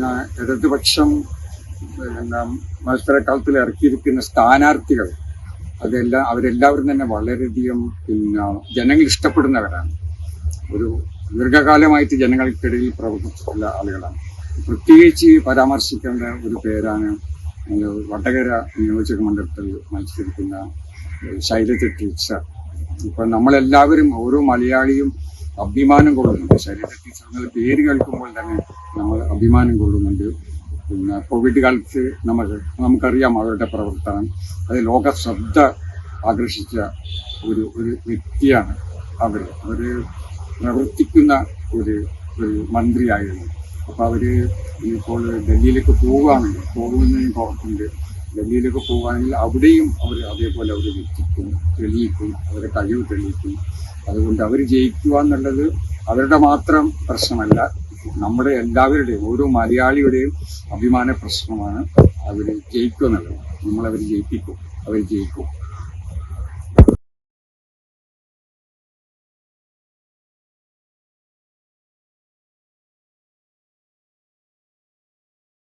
പിന്നെ ഇടതുപക്ഷം പിന്നെ മത്സരക്കാലത്തിൽ ഇറക്കിയിരിക്കുന്ന സ്ഥാനാർത്ഥികൾ അതെല്ലാം അവരെല്ലാവരും തന്നെ വളരെയധികം പിന്നെ ജനങ്ങൾ ഇഷ്ടപ്പെടുന്നവരാണ്. ഒരു ദീർഘകാലമായിട്ട് ജനങ്ങൾക്കിടയിൽ പ്രവർത്തിച്ചിട്ടുള്ള ആളുകളാണ്. പ്രത്യേകിച്ച് പരാമർശിക്കേണ്ട ഒരു പേരാണ് വടകര നിയോജക മണ്ഡലത്തിൽ മത്സരിക്കുന്ന ശൈലജ ടീച്ചർ. ഇപ്പൊ നമ്മളെല്ലാവരും ഓരോ മലയാളിയും അഭിമാനം കൊള്ളുന്നുണ്ട്. ശരീരത്തിൽ ടീച്ചർ പേര് കേൾക്കുമ്പോൾ തന്നെ നമ്മൾ അഭിമാനം കൊള്ളുന്നുണ്ട്. പിന്നെ കോവിഡ് കാലത്ത് നമ്മൾ നമുക്കറിയാം അവരുടെ പ്രവർത്തനം. അത് ലോക ശ്രദ്ധ ആകർഷിച്ച ഒരു ഒരു വ്യക്തിയാണ് അവർ അവർ പ്രവർത്തിക്കുന്ന ഒരു ഒരു മന്ത്രിയായിരുന്നു. അപ്പോൾ അവർ ഇപ്പോൾ ഡൽഹിയിലേക്ക് പോവുകയാണെങ്കിൽ പോകുന്നതിന് പുറത്തുണ്ട്. ഡൽഹിയിലേക്ക് പോവുകയാണെങ്കിൽ അവിടെയും അവർ അതേപോലെ അവർ വ്യക്തിക്കും തെളിയിക്കും അവരെ കഴിവ് തെളിയിക്കും. അതുകൊണ്ട് അവർ ജയിക്കുക എന്നുള്ളത് അവരുടെ മാത്രം പ്രശ്നമല്ല. നമ്മുടെ എല്ലാവരുടെയും ഓരോ മലയാളിയുടെയും അഭിമാന പ്രശ്നമാണ് അവർ ജയിക്കുക എന്നുള്ളത്. നമ്മളവർ ജയിപ്പിക്കും അവർ ജയിക്കും.